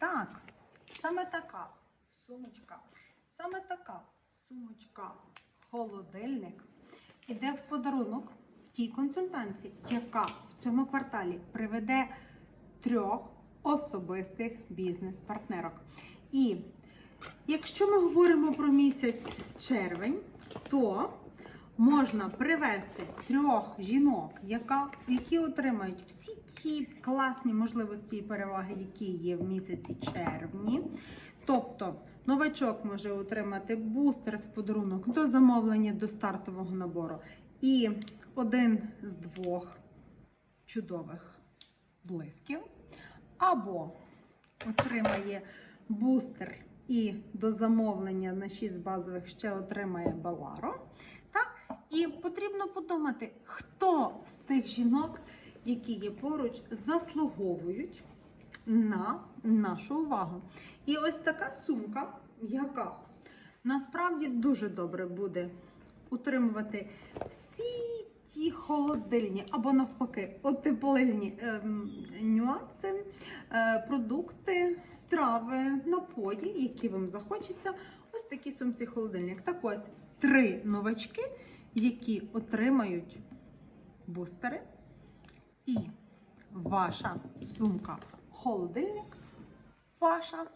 Так, саме така сумочка, саме така сумочка, холодильник іде в подарунок тій консультанті, яка в цьому кварталі приведе трьох особистих бізнес-партнерок. І якщо ми говоримо про місяць червень, то можна привести трьох жінок, які отримають всі ті класні можливості і переваги, які є в місяці червні. Тобто новачок може отримати бустер в подарунок до замовлення до стартового набору. І один з двох чудових блисків, або отримає бустер і до замовлення на 6 базових ще отримає Баларо. І потрібно подумати, хто з тих жінок, які є поруч, заслуговують на нашу увагу. І ось така сумка, яка насправді дуже добре буде утримувати всі ті холодильні або навпаки утеплильні ем, нюанси, е, продукти, страви, напої, які вам захочеться. Ось такі сумці холодильник. Так ось три новачки, які отримають бустери. І ваша сумка холодильник, ваша